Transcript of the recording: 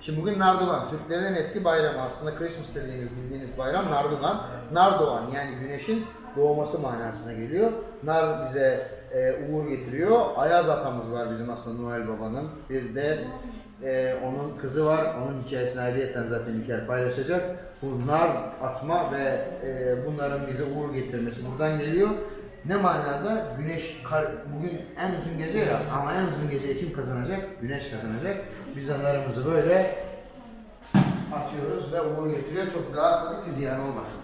Şimdi bugün Nardoğan, Türklerin en eski bayramı aslında Christmas dediğiniz bildiğiniz bayram Nardoğan. Nardoğan yani güneşin doğması manasına geliyor. Nar bize e, uğur getiriyor. Ayaz atamız var bizim aslında Noel Baba'nın. Bir de e, onun kızı var. Onun hikayesini ayrıyeten zaten İlker paylaşacak. Bu nar atma ve e, bunların bize uğur getirmesi buradan geliyor. Ne manada? Güneş, kar, bugün en uzun gece ya ama en uzun geceyi kim kazanacak? Güneş kazanacak. Biz de narımızı böyle atıyoruz ve uğur getiriyor. Çok daha tabii ki ziyan olmasın.